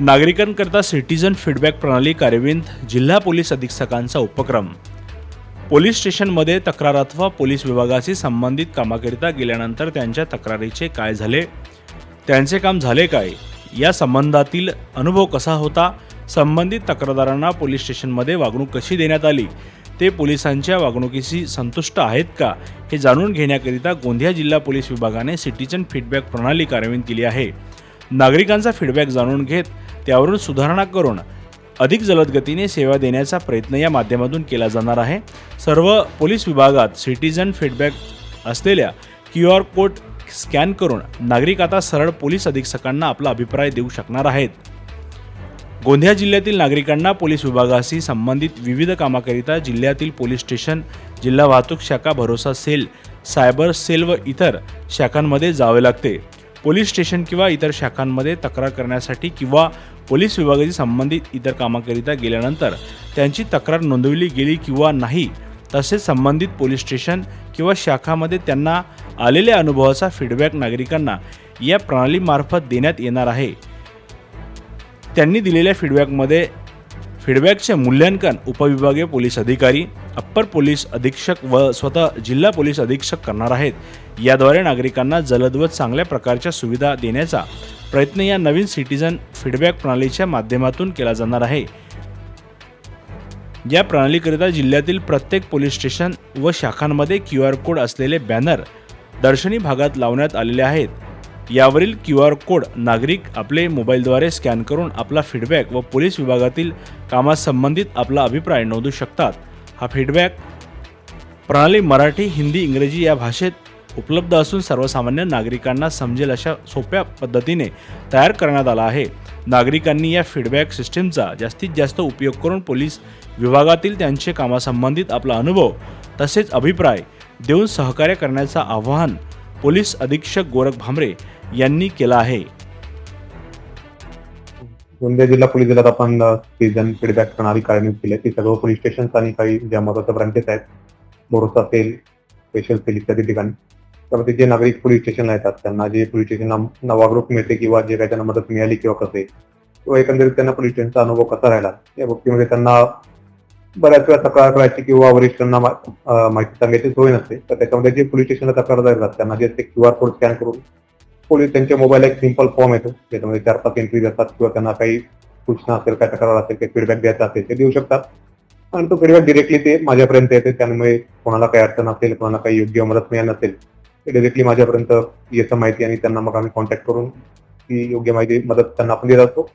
नागरिकांकरता citizen feedback प्रणाली कार्यान्वित जिल्हा पोलीस अधीक्षकांचा उपक्रम. पोलीस स्टेशनमध्ये तक्रार अथवा पोलीस विभागाशी संबंधित कामाकरिता गेल्यानंतर त्यांच्या तक्रारीचे काय झाले? त्यांचे काम झाले काय? या संबंधातील अनुभव कसा होता? संबंधित तक्रारदारांना पोलीस स्टेशनमध्ये वागणूक कशी देण्यात आली? ते पोलिसांच्या वागणुकीशी संतुष्ट आहेत का? हे जाणून घेण्याकरिता गोंदिया जिल्हा पोलीस विभागाने सिटीजन फीडबॅक प्रणाली कार्यान्वित केली आहे. नागरिकांचा फीडबॅक जाणून घेत त्यावरून सुधारणा करून अधिक जलद गतीने सेवा देण्याचा प्रयत्न या माध्यमातून केला जाणार आहे. सर्व पोलीस विभागात सिटीजन फीडबॅक असलेल्या क्यू आर कोड स्कॅन करून नागरिक आता सरळ पोलीस अधीक्षकांना आपला अभिप्राय देऊ शकणार आहेत. गोंदिया जिल्ह्यातील नागरिकांना पोलीस विभागाशी संबंधित विविध कामाकरिता जिल्ह्यातील पोलीस स्टेशन जिल्हा वाहतूक शाखा भरोसा सेल सायबर सेल व इतर शाखांमध्ये जावे लागते. पोलीस स्टेशन किंवा इतर शाखांमध्ये तक्रार करण्यासाठी किंवा पोलीस विभागाशी संबंधित इतर कामाकरिता गेल्यानंतर त्यांची तक्रार नोंदवली गेली किंवा नाही तसेच संबंधित पोलीस स्टेशन किंवा शाखामध्ये त्यांना आलेल्या अनुभवाचा फीडबॅक नागरिकांना या प्रणालीमार्फत देण्यात येणार आहे. त्यांनी दिलेल्या फीडबॅकमध्ये फीडबॅकचे मूल्यांकन उपविभागीय पोलीस अधिकारी अप्पर पोलीस अधीक्षक व स्वतः जिल्हा पोलीस अधीक्षक करणार आहेत. याद्वारे नागरिकांना जलद व चांगल्या प्रकारच्या सुविधा देण्याचा प्रयत्न या नवीन सिटीजन फीडबॅक प्रणालीच्या माध्यमातून केला जाणार आहे. या प्रणालीकरिता जिल्ह्यातील प्रत्येक पोलीस स्टेशन व शाखांमध्ये क्यू आर कोड असलेले बॅनर दर्शनी भागात लावण्यात आलेले आहेत. यावरील क्यू आर कोड नागरिक आपले मोबाईलद्वारे स्कॅन करून आपला फीडबॅक व पोलीस विभागातील कामासंबंधित आपला अभिप्राय नोंदवू शकतात. हा फीडबॅक प्रणाली मराठी हिंदी इंग्रजी या भाषेत उपलब्ध असून सर्वसामान्य नागरिकांना समजेल अशा सोप्या पद्धतीने तयार करण्यात आला आहे. नागरिकांनी या फीडबॅक सिस्टीमचा जास्तीत जास्त उपयोग करून पोलीस विभागातील त्यांचे कामासंबंधित आपला अनुभव तसेच अभिप्राय देऊन सहकार्य करण्याचं आवाहन पोलीस अधीक्षक गोरख भांबरे यांनी केलं आहे. गोंदिया जिल्हा पोलीस दलात आपण सीझन फीडबॅक प्रणाली कार्यान्वित केली ती सर्व पोलीस स्टेशन आणि काही ज्या महत्त्वाच्या ब्रांचेस आहेत मोरोसा सेल स्पेशल सेल इत्यादी ठिकाणी. त्यामध्ये जे नागरिक पोलीस स्टेशनला येतात त्यांना जे पोलीस स्टेशन वागणूक मिळते किंवा जे काही त्यांना मदत मिळाली किंवा कसे किंवा एकंदरीत त्यांना पोलीस स्टेशनचा अनुभव कसा राहिला या बाबतीमध्ये त्यांना बऱ्याच वेळा तक्रार करायची किंवा वरिष्ठांना माहिती सांगायची सोय नसते. तर त्याच्यामध्ये जे पोलीस स्टेशनला तक्रार येतात त्यांना जे ते क्यू आर कोड स्कॅन करून पोलीस त्यांच्या मोबाईल एक सिंपल फॉर्म येतो. त्याच्यामध्ये चार पाच एंट्रीज असतात किंवा त्यांना काही सूचना असेल काय तक्रार असेल काही फीडबॅक द्यायचा असेल ते देऊ शकतात. आणि तो फीडबॅक डिरेक्टली ते माझ्यापर्यंत येते. त्यामुळे कोणाला काही अडचण असेल कोणाला काही योग्य मदत मिळाली नसेल ते डिरेक्टली माझ्यापर्यंत येतं माहिती आणि त्यांना मग आम्ही कॉन्टॅक्ट करून ती योग्य माहिती मदत त्यांना आपण देत असतो.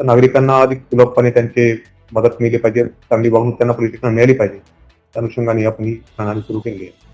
तर नागरिकांना अधिक सुलभपणे त्यांचे मदत मिळली पाहिजे. चांगली वागणूक त्यांना पोलीस मिळाली पाहिजे. त्या अनुषंगाने आपण ही प्रणाली सुरू केली आहे.